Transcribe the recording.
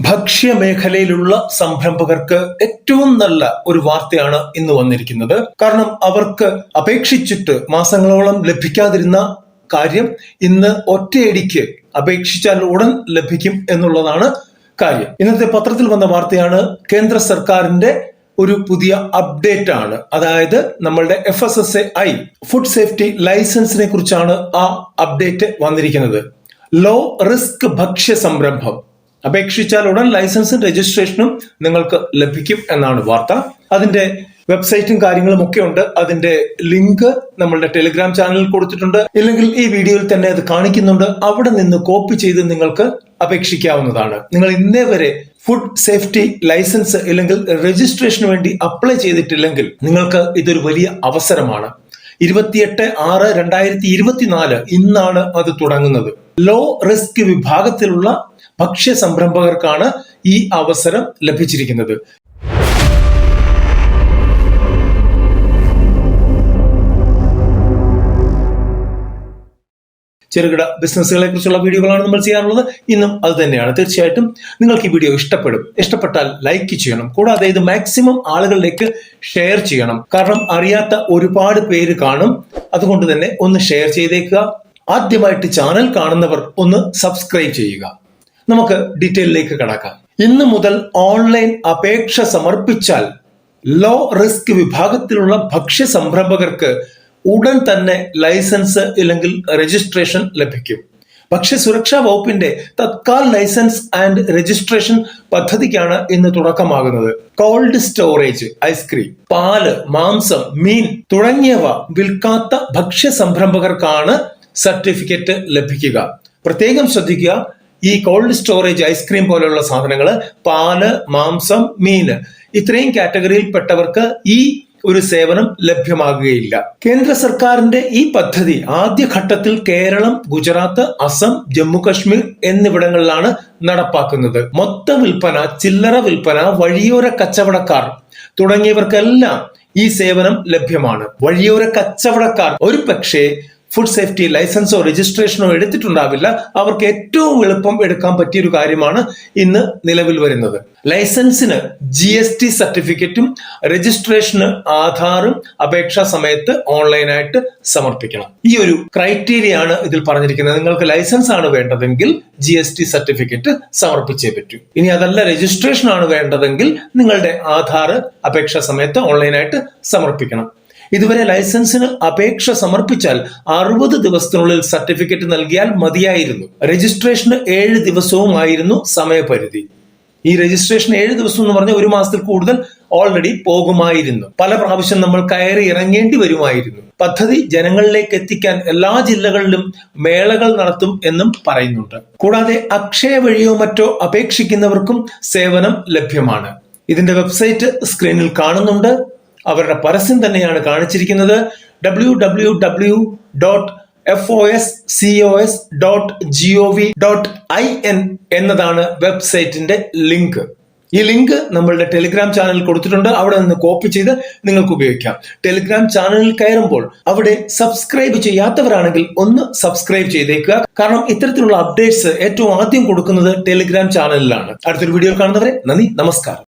ഭക്ഷ്യമേഖലയിലുള്ള സംരംഭകർക്ക് ഏറ്റവും നല്ല ഒരു വാർത്തയാണ് ഇന്ന് വന്നിരിക്കുന്നത്. കാരണം അവർക്ക് അപേക്ഷിച്ചിട്ട് മാസങ്ങളോളം ലഭിക്കാതിരുന്ന കാര്യം ഇന്ന് ഒറ്റയടിക്ക് അപേക്ഷിച്ചാൽ ഉടൻ ലഭിക്കും എന്നുള്ളതാണ് കാര്യം. ഇന്നത്തെ പത്രത്തിൽ വന്ന വാർത്തയാണ് കേന്ദ്ര സർക്കാരിന്റെ ഒരു പുതിയ അപ്ഡേറ്റ് ആണ് അതായത് നമ്മളുടെ F S S A I food safety ലൈസൻസിനെ കുറിച്ചാണ് ആ അപ്ഡേറ്റ് വന്നിരിക്കുന്നത്. ലോ റിസ്ക് ഭക്ഷ്യ സംരംഭം. അപേക്ഷിച്ചാൽ ഉടൻ ലൈസൻസും രജിസ്ട്രേഷനും നിങ്ങൾക്ക് ലഭിക്കും എന്നാണ് വാർത്ത. അതിന്റെ വെബ്സൈറ്റും കാര്യങ്ങളും ഒക്കെ ഉണ്ട്. അതിന്റെ ലിങ്ക് നമ്മളുടെ ടെലിഗ്രാം ചാനലിൽ കൊടുത്തിട്ടുണ്ട്. ഇല്ലെങ്കിൽ ഈ വീഡിയോയിൽ തന്നെ അത് കാണിക്കുന്നുണ്ട്. അവിടെ നിന്ന് കോപ്പി ചെയ്ത് നിങ്ങൾക്ക് അപേക്ഷിക്കാവുന്നതാണ്. നിങ്ങൾ ഇന്നേ വരെ ഫുഡ് സേഫ്റ്റി ലൈസൻസ് ഇല്ലെങ്കിൽ രജിസ്ട്രേഷന് വേണ്ടി അപ്ലൈ ചെയ്തിട്ടില്ലെങ്കിൽ നിങ്ങൾക്ക് ഇതൊരു വലിയ അവസരമാണ്. ഇരുപത്തിയെട്ട് ആറ് രണ്ടായിരത്തി ഇരുപത്തിനാല് ഇന്നാണ് അത് തുടങ്ങുന്നത്. ലോ റിസ്ക് വിഭാഗത്തിലുള്ള ഭക്ഷ്യ സംരംഭകർക്കാണ് ഈ അവസരം ലഭിച്ചിരിക്കുന്നത്. ചെറുകിട ബിസിനസ്സുകളെ കുറിച്ചുള്ള വീഡിയോകളാണ് നമ്മൾ ചെയ്യാറുള്ളത്. ഇന്നും അത് തന്നെയാണ്. തീർച്ചയായിട്ടും നിങ്ങൾക്ക് ഈ വീഡിയോ ഇഷ്ടപ്പെടും. ഇഷ്ടപ്പെട്ടാൽ ലൈക്ക് ചെയ്യണം. കൂടാതെ ഇത് മാക്സിമം ആളുകളിലേക്ക് ഷെയർ ചെയ്യണം. കാരണം അറിയാത്ത ഒരുപാട് പേര് കാണും. അതുകൊണ്ട് തന്നെ ഒന്ന് ഷെയർ ചെയ്തേക്കുക. ആദ്യമായിട്ട് ചാനൽ കാണുന്നവർ ഒന്ന് സബ്സ്ക്രൈബ് ചെയ്യുക. നമുക്ക് ഡീറ്റെയിലേക്ക് കടക്കാം. ഇന്ന് മുതൽ ഓൺലൈൻ അപേക്ഷ സമർപ്പിച്ചാൽ ലോ റിസ്ക് വിഭാഗത്തിലുള്ള ഭക്ഷ്യ സംരംഭകർക്ക് ഉടൻ തന്നെ ലൈസൻസ് ഇല്ലെങ്കിൽ രജിസ്ട്രേഷൻ ലഭിക്കും. ഭക്ഷ്യ സുരക്ഷാ വകുപ്പിന്റെ തത്കാൽ ലൈസൻസ് ആൻഡ് രജിസ്ട്രേഷൻ പദ്ധതിക്കാണ് ഇന്ന് തുടക്കമാകുന്നത്. കോൾഡ് സ്റ്റോറേജ് ഐസ്ക്രീം പാൽ മാംസം മീൻ തുടങ്ങിയവ വിൽക്കാത്ത ഭക്ഷ്യ സംരംഭകർക്കാണ് സർട്ടിഫിക്കറ്റ് ലഭിക്കുക. പ്രത്യേകം ശ്രദ്ധിക്കുക ഈ കോൾഡ് സ്റ്റോറേജ് ഐസ്ക്രീം പോലെയുള്ള സാധനങ്ങൾ പാൽ മാംസം മീന് ഇത്രയും കാറ്റഗറിയിൽപ്പെട്ടവർക്ക് ഈ ഒരു സേവനം ലഭ്യമാകുകയില്ല. കേന്ദ്ര സർക്കാരിന്റെ ഈ പദ്ധതി ആദ്യഘട്ടത്തിൽ കേരളം ഗുജറാത്ത് അസം ജമ്മു കശ്മീർ എന്നിവിടങ്ങളിലാണ് നടപ്പാക്കുന്നത്. മൊത്ത വിൽപ്പന ചില്ലറ വിൽപ്പന വഴിയോര കച്ചവടക്കാർ തുടങ്ങിയവർക്കെല്ലാം ഈ സേവനം ലഭ്യമാണ്. വഴിയോര കച്ചവടക്കാർ ഒരു പക്ഷേ ഫുഡ് സേഫ്റ്റി ലൈസൻസോ രജിസ്ട്രേഷനോ എടുത്തിട്ടുണ്ടാവില്ല. അവർക്ക് ഏറ്റവും എളുപ്പം എടുക്കാൻ പറ്റിയ ഒരു കാര്യമാണ് ഇന്ന് നിലവിൽ വരുന്നത്. ലൈസൻസിന് ജി എസ് ടി സർട്ടിഫിക്കറ്റും രജിസ്ട്രേഷന് ആധാറും അപേക്ഷാ സമയത്ത് ഓൺലൈനായിട്ട് സമർപ്പിക്കണം. ഈ ഒരു ക്രൈറ്റീരിയ ആണ് ഇതിൽ പറഞ്ഞിരിക്കുന്നത്. നിങ്ങൾക്ക് ലൈസൻസ് ആണ് വേണ്ടതെങ്കിൽ ജി എസ് ടി സർട്ടിഫിക്കറ്റ് സമർപ്പിച്ചേ പറ്റൂ. ഇനി അതല്ല രജിസ്ട്രേഷൻ ആണ് വേണ്ടതെങ്കിൽ നിങ്ങളുടെ ആധാർ അപേക്ഷാ സമയത്ത് ഓൺലൈനായിട്ട് സമർപ്പിക്കണം. ഇതുവരെ ലൈസൻസിന് അപേക്ഷ സമർപ്പിച്ചാൽ അറുപത് ദിവസത്തിനുള്ളിൽ സർട്ടിഫിക്കറ്റ് നൽകിയാൽ മതിയായിരുന്നു. രജിസ്ട്രേഷന് ഏഴ് ദിവസവുമായിരുന്നു സമയപരിധി. ഈ രജിസ്ട്രേഷൻ ഏഴ് ദിവസം എന്ന് പറഞ്ഞാൽ ഒരു മാസത്തിൽ കൂടുതൽ ഓൾറെഡി പോകുമായിരുന്നു. പല പ്രാവശ്യം നമ്മൾ കയറി ഇറങ്ങേണ്ടി വരുമായിരുന്നു. പദ്ധതി ജനങ്ങളിലേക്ക് എത്തിക്കാൻ എല്ലാ ജില്ലകളിലും മേളകൾ നടത്തും എന്നും പറയുന്നുണ്ട്. കൂടാതെ അക്ഷയ വഴിയോ മറ്റോ അപേക്ഷിക്കുന്നവർക്കും സേവനം ലഭ്യമാണ്. ഇതിന്റെ വെബ്സൈറ്റ് സ്ക്രീനിൽ കാണുന്നുണ്ട്. അവരുടെ പരസ്യം തന്നെയാണ് കാണിച്ചിരിക്കുന്നത്. W W W dot F O S C O S dot G O V dot I N എന്നതാണ് വെബ്സൈറ്റിന്റെ ലിങ്ക്. ഈ ലിങ്ക് നമ്മളുടെ ടെലിഗ്രാം ചാനലിൽ കൊടുത്തിട്ടുണ്ട്. അവിടെ നിന്ന് കോപ്പി ചെയ്ത് നിങ്ങൾക്ക് ഉപയോഗിക്കാം. ടെലിഗ്രാം ചാനലിൽ കയറുമ്പോൾ അവിടെ സബ്സ്ക്രൈബ് ചെയ്യാത്തവരാണെങ്കിൽ ഒന്ന് സബ്സ്ക്രൈബ് ചെയ്തേക്കുക. കാരണം ഇത്തരത്തിലുള്ള അപ്ഡേറ്റ്സ് ഏറ്റവും ആദ്യം കൊടുക്കുന്നത് ടെലിഗ്രാം ചാനലിലാണ്. അടുത്തൊരു വീഡിയോ കാണുന്നവരെ നന്ദി നമസ്കാരം.